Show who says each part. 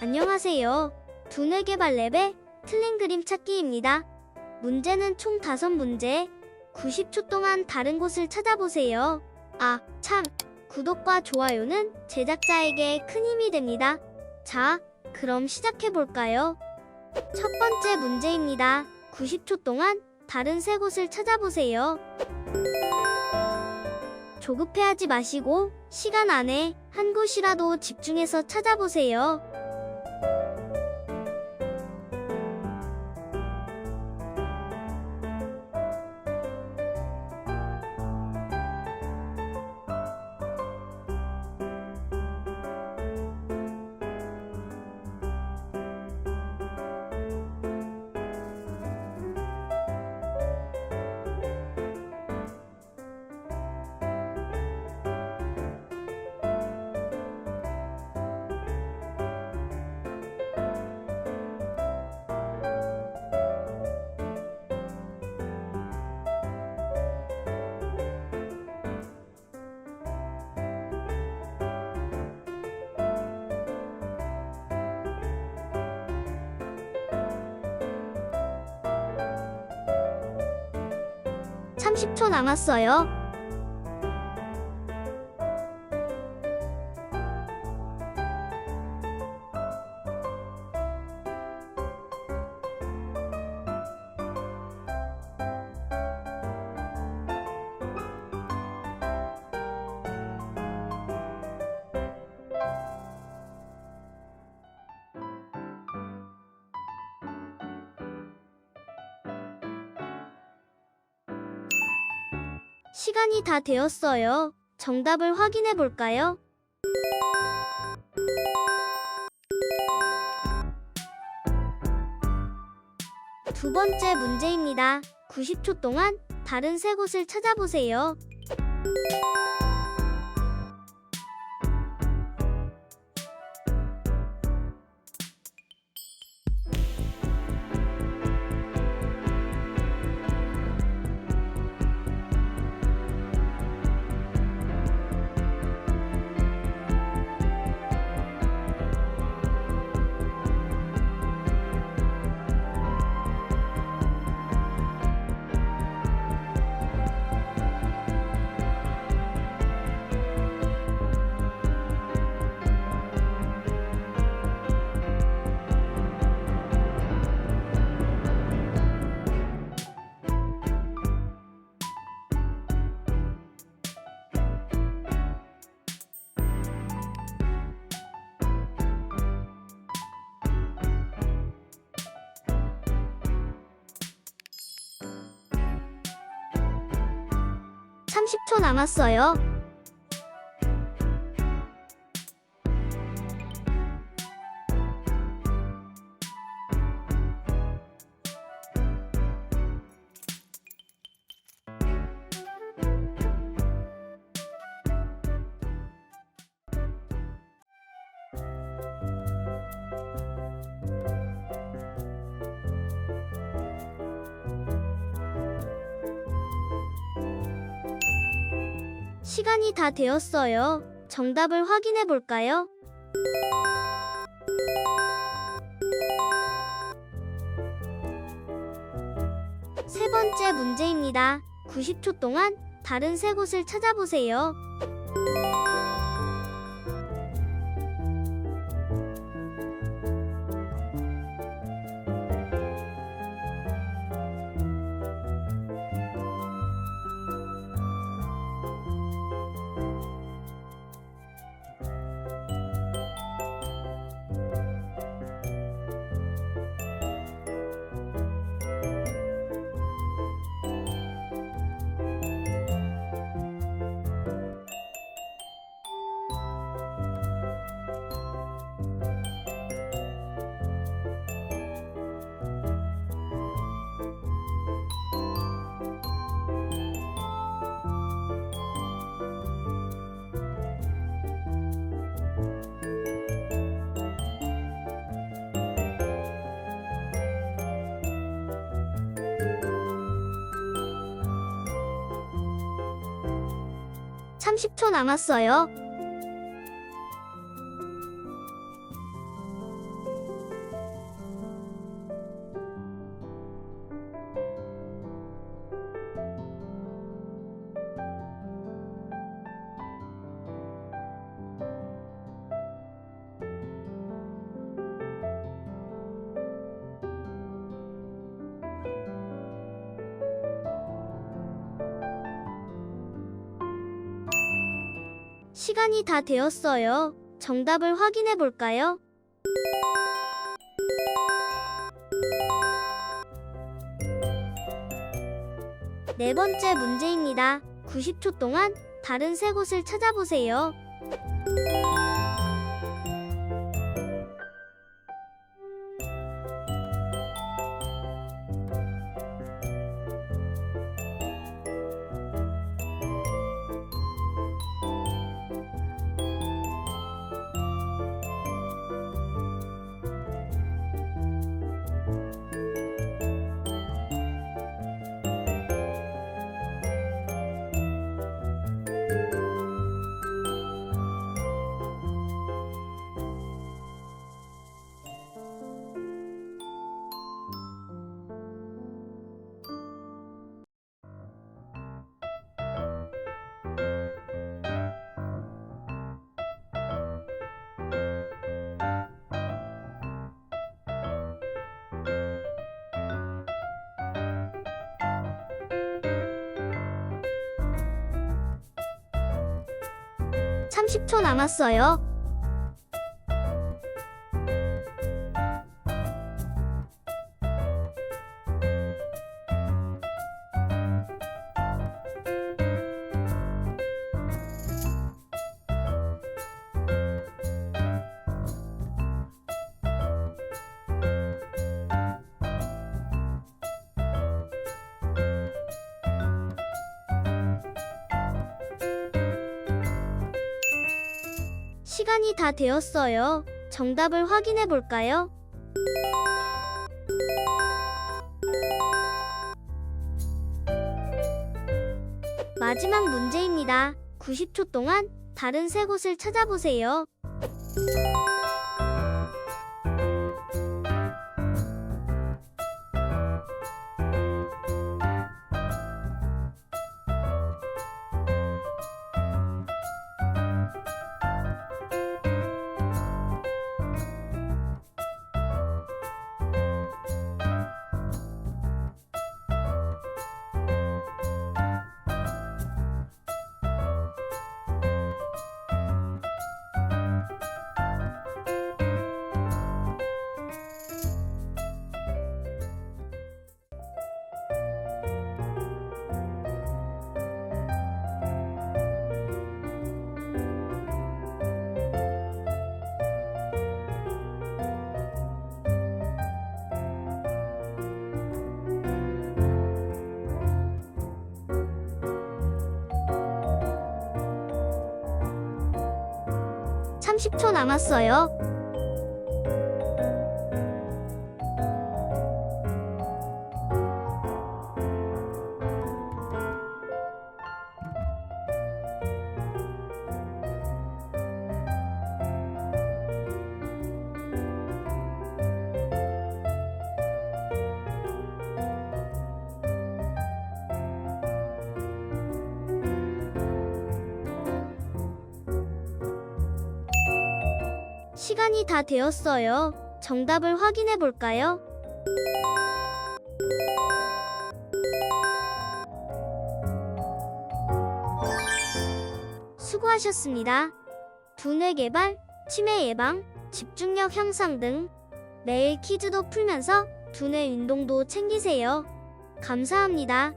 Speaker 1: 안녕하세요. 두뇌 개발 랩의 틀린 그림 찾기입니다. 문제는 총 5문제. 90초 동안 다른 곳을 찾아보세요. 아, 참. 구독과 좋아요는 제작자에게 큰 힘이 됩니다. 자, 그럼 시작해 볼까요? 첫 번째 문제입니다. 90초 동안 다른 세 곳을 찾아보세요. 조급해하지 마시고 시간 안에 한 곳이라도 집중해서 찾아보세요. 삼십 초 남았어요. 시간이 다 되었어요. 정답을 확인해 볼까요? 두 번째 문제입니다. 90초 동안 다른 세 곳을 찾아보세요. 삼십 초 남았어요. 시간이 다 되었어요. 정답을 확인해 볼까요? 세 번째 문제입니다. 90초 동안 다른 세 곳을 찾아보세요. 삼십 초 남았어요. 시간이 다 되었어요. 정답을 확인해 볼까요? 네 번째 문제입니다. 90초 동안 다른 세 곳을 찾아보세요. 삼십 초 남았어요. 시간이 다 되었어요. 정답을 확인해 볼까요? 마지막 문제입니다. 90초 동안 다른 세 곳을 찾아보세요. 삼십 초 남았어요. 시간이 다 되었어요. 정답을 확인해 볼까요? 수고하셨습니다. 두뇌 개발, 치매 예방, 집중력 향상 등 매일 퀴즈도 풀면서 두뇌 운동도 챙기세요. 감사합니다.